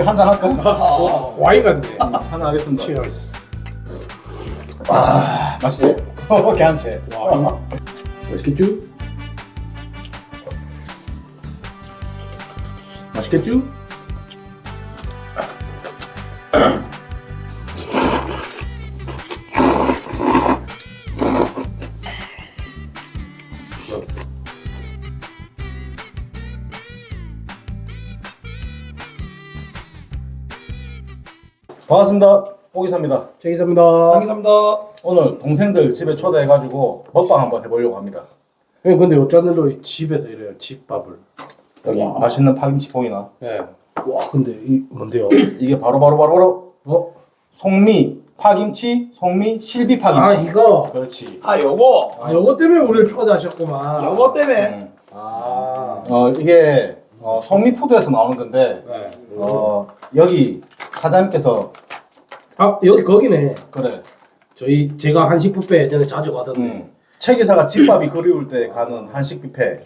우리 한잔 할까? 어, 와인 같네. 하나 하겠습니다. 치얼스. 아, 맛있지? 어, 괜찮지? 와. 맛있겠죠? 맛있겠죠? 반갑습니다. 오기사입니다. 제이사입니다. 감사합니다. 오늘 동생들 집에 초대해가지고 먹방 한번 해보려고 합니다. 형님 근데 어쩌는로 집에서 이래요 집밥을. 여기 와. 맛있는 파김치 보이나? 예. 와 근데 이 뭔데요? 이게 바로 바로 바로 바로 어? 송미 파김치, 송미 실비 아 파김치. 이거. 그렇지. 아 요거 아 요거 때문에 우리를 초대하셨구만. 요거 때문에 음. 아. 어 이게 어, 송미 푸드에서 나오는 건데 네. 어 여기 사장님께서 아 여기 거기네. 그래. 저희 제가 한식 뷔페 예전에 자주 가던데. 음. 최 기사가 집밥이 그리울 때 가는 한식 뷔페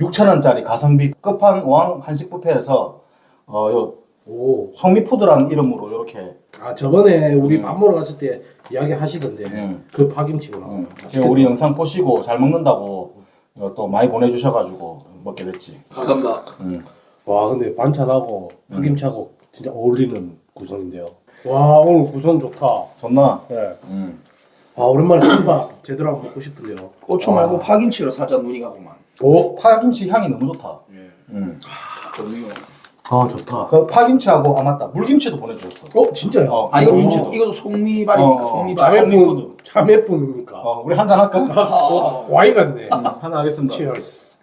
6천 원짜리 가성비 끝판왕 한식 뷔페에서 어 요 오. 송미 푸드라는 이름으로 이렇게 아 저번에 우리 음. 밥 먹으러 갔을 때 이야기 하시던데 음. 그 파김치구나. 음, 지금 우리 영상 보시고 잘 먹는다고 어, 또 많이 보내주셔가지고 먹게 됐지. 감사합니다. 음. 와 근데 반찬하고 파김치하고 진짜 어울리는 구성인데요. 와 오늘 구성 좋다. 좋나? 네. 음. 아 오랜만에 김밥 제대로 한번 먹고 싶은데요. 고추 말고 파김치로 살짝 눈이 가구만. 오 파김치 향이 너무 좋다. 예. 음. 좋네요. 아 좋다. 그 파김치하고 아 맞다 물김치도 보내주셨어. 어 진짜요? 어, 아 이거 물김치도. 이것도 송미발입니까? 어, 송미발. 자매- 자매품 자매품입니까? 어 우리 한잔 할까? 아, 와인 같네. 하나 하겠습니다. 치얼스.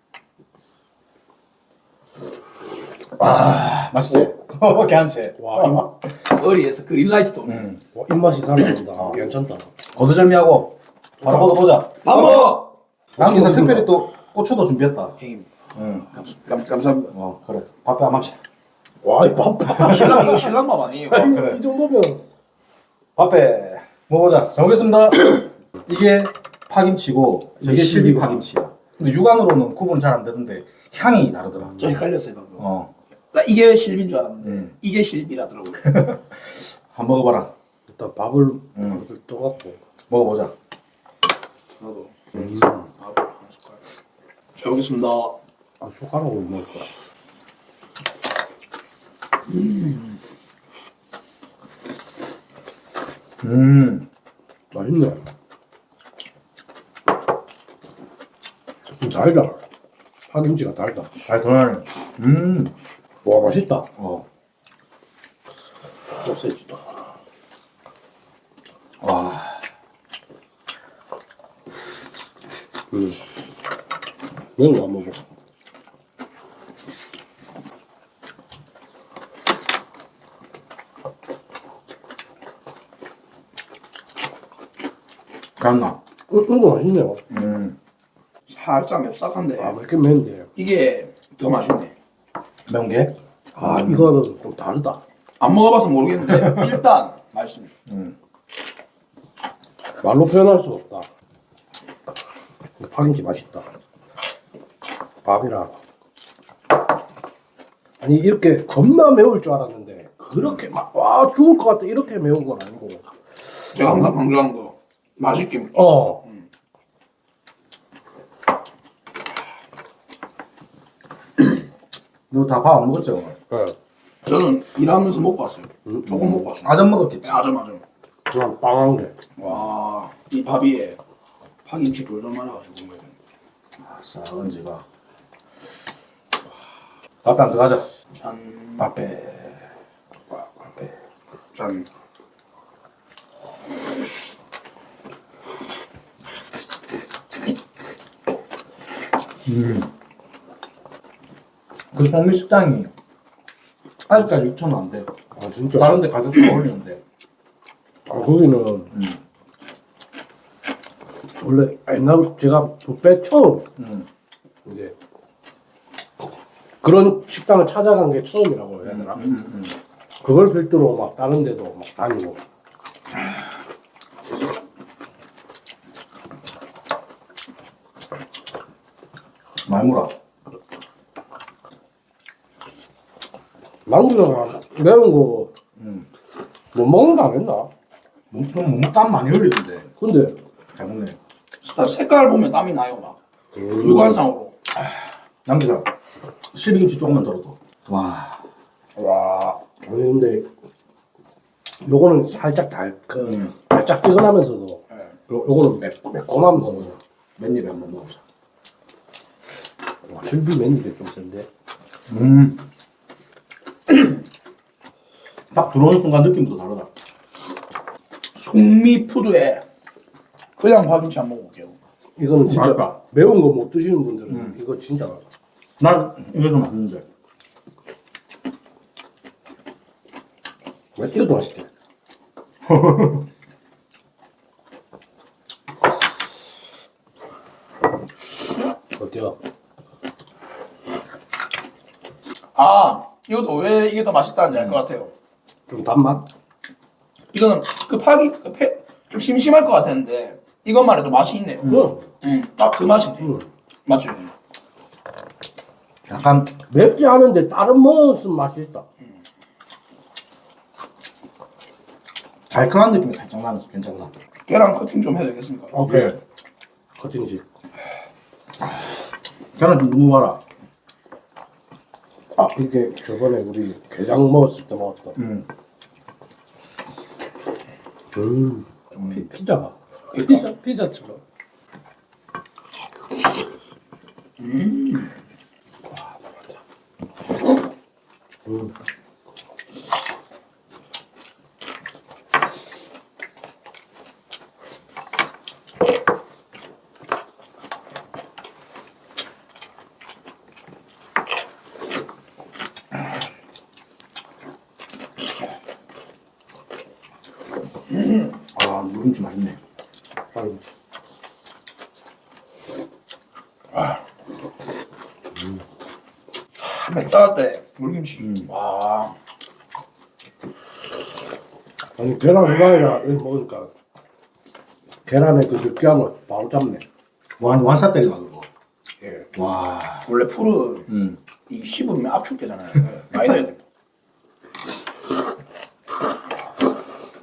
아 맛있지? 어 괜찮지? 와, 입, 어리에서 그린라이트 도네. 음. 와 입맛이 살아난다. 괜찮다. 거두절미하고 바로 먹어보자. 밥 먹어. 남기서. 특별히 또 고추도 준비했다. 형님 응. 감, 감, 감사합니다. 어 그래. 밥배 안 합시다. 와 이 바빠. 신랑 이거 신랑 밥 아니에요? 그래. 이 정도면 밥배 먹어보자. 잘 먹겠습니다. 이게 파김치고 이게 실비. 파김치야. 근데 육안으로는 구분 잘 안 되는데 향이 다르더라. 저 헷갈렸어요 방금. 어. 나 이게 실비인 줄 알았는데 음. 이게 실비라더라고요. 한번 먹어봐라. 일단 밥을 음. 밥을 떠갖고. 먹어보자. 나도 음. 밥을 한 숟갈. 잘 먹겠습니다. 아 숟가락으로 먹을 거야. 음. 맛있네. 좀 달다. 파김치가 달다. 잘 돌아가네. 음. 와 맛있다. 어. 소세지도. 와. 음. 매운 거안 먹어. 어, 이거 맛있네요. 음. 살짝 맵싹한데 아 맵긴 매운데. 이게 더 맛있네. 매운 게? 아 이거는 좀 다르다. 안 먹어봐서 모르겠는데 일단 맛있습니다. 음. 말로 표현할 수 없다. 파김치 맛있다. 밥이랑. 아니 이렇게 겁나 매울 줄 알았는데 그렇게 막 와 죽을 것 같아 이렇게 매운 건 아니고. 제가 항상 강조한 거 맛있게 먹- 어. 너다 밥안 오늘? 네. 저는 일하면서 먹고 왔어요. 음. 조금 먹고 왔어요. 아점 먹었겠지. 아점 아점. 그냥 빵한 게. 와, 이밥 위에 파김치 돌돌 말아가지고 먹어야 돼. 싹은 지가. 밥배 안 들어가자. 짠, 밥배. 밥배. 짠. 그 송미 식당이 아직까지 6천 원안 돼. 아 진짜. 다른 데 가격 더 올리는데. 아 거기는 원래 옛날 제가 뷔페 처음 음. 이제 그런 식당을 찾아간 게 처음이라고 해야 되나? 음, 음. 그걸 필두로 막 다른 데도 막 다니고 물어. 망구가 매운 거못 음. 먹는 거? 몸좀 몸땀 많이 흘리던데. 근데 잘 먹네. 딱 색깔 보면 땀이 나요 막. 육안상으로. 남기사 실비김치 조금만 덜어도. 와. 와. 아니 근데 요거는 살짝 달, 그, 음. 달짝지근하면서도 네. 요, 요거는 매, 매콤하면서 맨입에 한번 먹어보자. 와, 실비 맨입에 좀 센데 음. 딱 들어오는 순간 느낌도 다르다. 송미푸드에 그냥 파김치 한번 먹을게요. 이거는 진짜 맛있다. 매운 거 못 드시는 분들은 음. 이거 진짜 난 이게 좀 맞는데. 왜 이것도 맛있게 어때요? 아 이것도 왜 이게 더 맛있다는지 알 것 같아요. 좀 단맛? 이거는 그 파기 그 폐, 좀 심심할 것 같았는데 이것만 해도 맛이 있네요. 응. 음, 딱 그 맛이네. 응. 맞죠? 약간 맵지 않은데 다른 무슨 맛이 있다 달큰한 느낌이 살짝 나면서 괜찮다. 계란 커팅 좀 해도 되겠습니까? 오케이 네. 커팅식 계란 좀 너무 봐라. 아 이게 저번에 우리 게장 먹었을 때 먹었던 음. 음. 피, 피자가 피자, 피자처럼 음. 아, 물김치 맛있네. 아유, 때 물김치. 음. 와. 아니 계란 후라이라 이렇게 먹으니까 계란의 그 느끼함을 바로 잡네 완 완사 때리가 그거. 예. 와. 원래 풀은 음. 이 씹으면 압축되잖아요. 네, 많이 넣어야.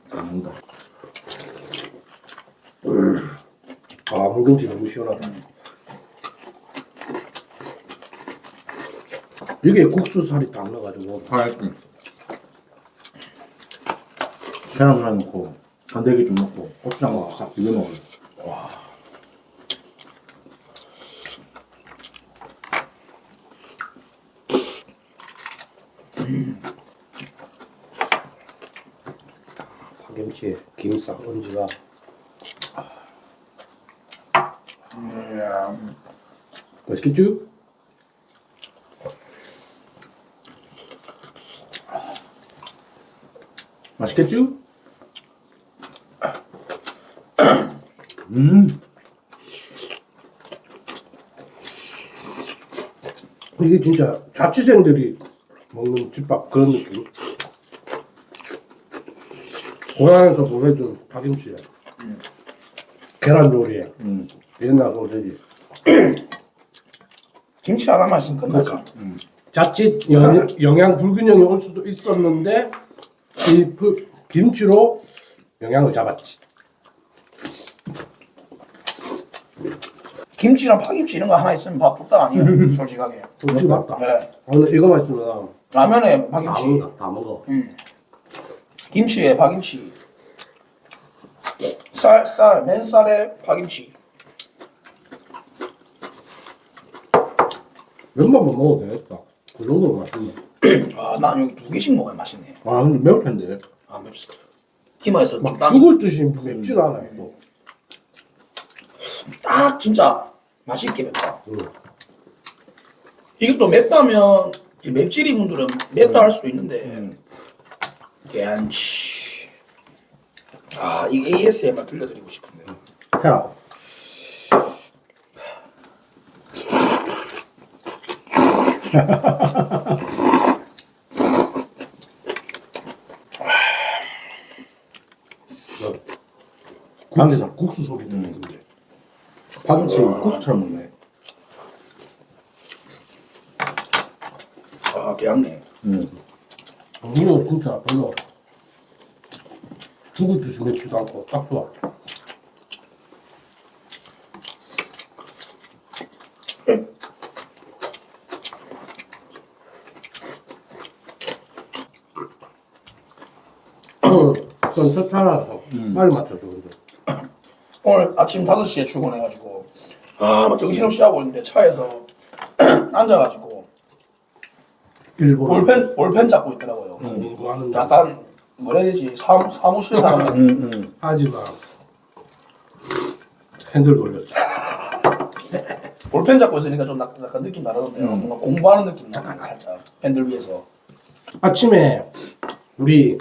잘 먹는다. 아 물김치 너무 시원하다 이게 국수 살이 딱 넣어가지고 아, 음. 계란 후라이 넣고 건더기 좀 넣고 고추장 넣고 싹 비벼 먹어요. 파김치에 김싹 얹지가 음, 맛있겠죠? 맛있겠죠? 음. 이게 진짜 자취생들이 먹는 집밥 그런 느낌 고향에서 보내준 파김치에 계란 요리에 음. 옛날 소세지 김치 하나만 있으면 끝나죠. 그러니까 자칫 영, 영양 불균형이 올 수도 있었는데 이 프- 김치로 영양을 잡았지. 김치랑 파김치 이런 거 하나 있으면 밥 뚝딱 아니에요. 솔직하게. 솔직히 맞다. 네. 오늘 이거만 있으면 라면에 다 파김치. 먹는다. 다 먹어. 음. 김치에 파김치. 쌀, 쌀, 맨쌀에 파김치. 번 먹어도 되겠다. 그 정도로 맛있네. 아, 난 여기 두 개씩 먹어야 맛있네. 아, 근데 매울 텐데. 아, 맵습 이마에서 막 딱, 죽을 듯이 맵진 않아. 뭐. 딱 진짜 맛있게 맵다. 응. 이게 또 맵다면 이 맵찔이 분들은 맵다 할 수도 있는데 음. 괜치. 아, 이 ASMR 들려드리고 싶은데. 해라. 당기사 국수 소리 듣는데. 파김치 국수처럼 먹네. 아, 개양네. 음. 진짜 별로 죽을 듯이 맵지도 않고 딱 좋아. 좀 쫓아라서 빨리 맞춰줘. 오늘 아침 5시에 출근해가지고 아막 정신없이 하고 있는데 차에서 앉아가지고 일본 볼펜 볼펜 잡고 있더라고요. 공부하는데 약간 뭐라 해야 되지 사, 사무실 사람 같은 음, 음. 하지마 핸들 돌렸지. 볼펜 잡고 있으니까 좀 약- 약간 느낌 다르던데요. 뭔가 공부하는 느낌 나요. 살짝 핸들 위에서. 아침에 우리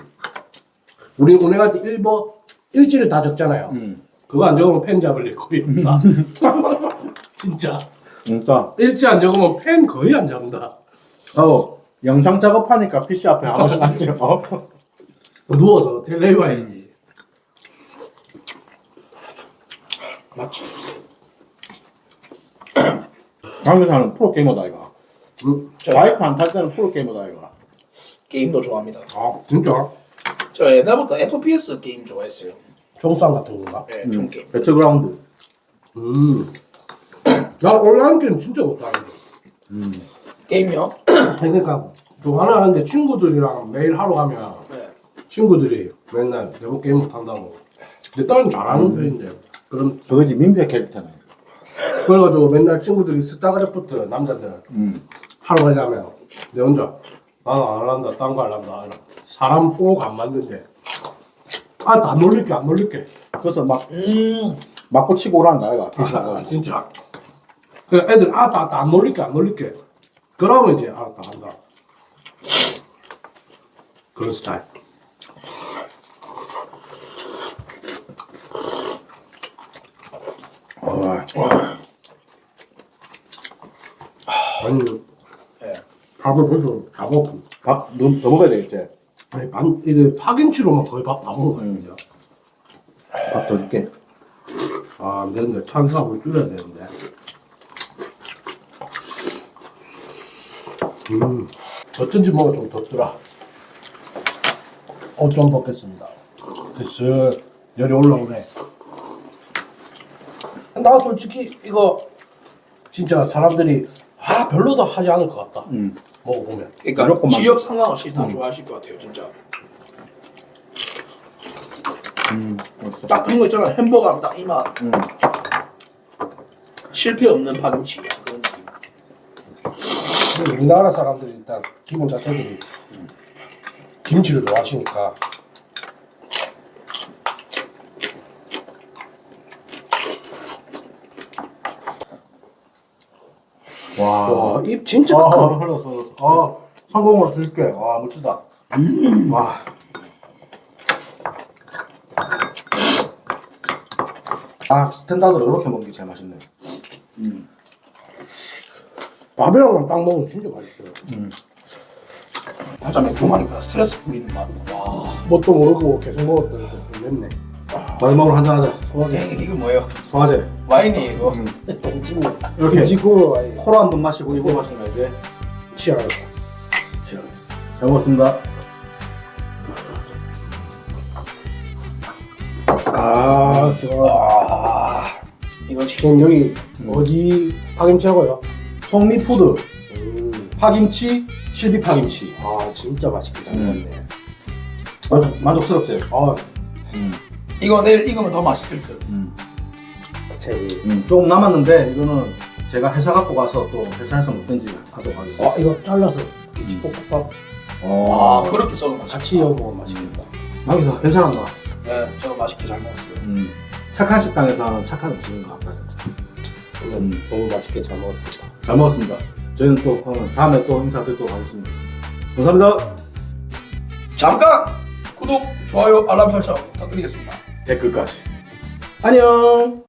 우리 운행 할때 일버 일지를 다 적잖아요. 음. 그거 안 적으면 펜 잡을 일 거의 없다. 진짜 진짜. 일지 안 적으면 펜 거의 안 잡는다. 어, 영상 작업하니까 PC 앞에 아무 생각 안 해요. 어? 누워서 텔레비 봐야지. 맞지? 강민사는 프로게이머다, 이거. 응? 저 바이크 안 탈 때는 프로게이머다, 이거. 게임도 좋아합니다. 아 진짜 저 옛날부터 FPS 게임 좋아했어요. 총상 같은 건가? 네, 총 게임. 배틀그라운드. 음. 나 온라인 게임 진짜 못하는데. 게임요? 그러니까 좋아는 하는데 친구들이랑 매일 하러 가면 네. 친구들이 맨날 내가 게임 못한다고. 내 딸은 잘하는 편인데. 그럼 저거지, 민폐 캐릭터네. 그래가지고 맨날 친구들이 스타크래프트 남자들 음. 하러 가자면 내 혼자 나는 안 한다 딴 거 안 한다 사람 꼭 안 맞는데 아안 놀릴게 안 놀릴게 그래서 막, 음. 맞고 치고 오란다, 이거. 게시판 아. 진짜 그래 애들 아나안 놀릴게 안 놀릴게 그러면 이제 알았다 한다 그런 스타일 어, 아니 네. 밥을 벌써 다 먹고 밥, 너, 더 먹어야 되겠지? 아니 반 이제 파김치로만 거의 밥 다 먹었거든요 밥더 줄게. 아, 안 되는데. 탄수화물 줄여야 되는데. 음, 어쩐지 뭐가 좀 덥더라. 옷 좀 벗겠습니다. 됐어. 열이 올라오네. 나 솔직히 이거 진짜 사람들이 아 별로다 하지 않을 것 같다. 음. 먹어보면. 그러니까 무조건 지역 상관없이 다 좋아하실 것 같아요, 진짜. 음, 맛있어. 딱 그런 거 있잖아. 햄버거 딱이 맛. 음. 실패 없는 파김치. 그런 느낌. 근데 우리나라 사람들이 일단 기본 자체들이 김치를 좋아하시니까 와. 와, 입 진짜 아, 크네. 흘렀어, 흘렀어. 아, 성공으로 줄게. 와, 멋지다. 와. 아, 스탠다드로 이렇게 먹는 게 제일 맛있네. 밥이랑만 딱 먹으면 진짜 맛있어요. 하자 맥주 마니까 스트레스 풀리는 맛. 와. 뭣도 모르고 계속 먹었더니 좀 맵네. 마지막으로 한잔 하자. 예, 이거 뭐예요? 소화제. 와인이에요, 이거. 이렇게 김치국으로 아예 코로 한 번 마시고 이거 마시는 거 이제 취하겠어. 지나겠어. 잘 먹었습니다. 아, 좋아. 아, 이거 지금 그럼 여기 어디 파김치하고요? 송미푸드, 음, 파김치, 실비 파김치. 아, 진짜 맛있게 잘 먹네. 만족, 만족스럽지? 아, 이거 내일 익으면 더 맛있을 듯. 음. 제일. 음, 조금 남았는데 이거는 제가 회사 갖고 가서 또 회사에서 먹든지 하도록 하겠습니다. 아, 이거 잘라서 김치볶음밥 어. 아, 그렇게 써도 맛있다. 같이 이어 먹으면 맛있겠다. 여기서 괜찮은가? 네, 저도 맛있게 잘 먹었어요. 음. 착한 식당에서 하는 착한 음식인 것 같다 진짜. 오늘 너무 맛있게 잘 먹었습니다. 잘 먹었습니다. 저희는 또 그러면 다음에 또 인사드리도록 하겠습니다. 감사합니다. 잠깐 구독, 좋아요, 알람 설정 부탁드리겠습니다. 댓글까지. 안녕.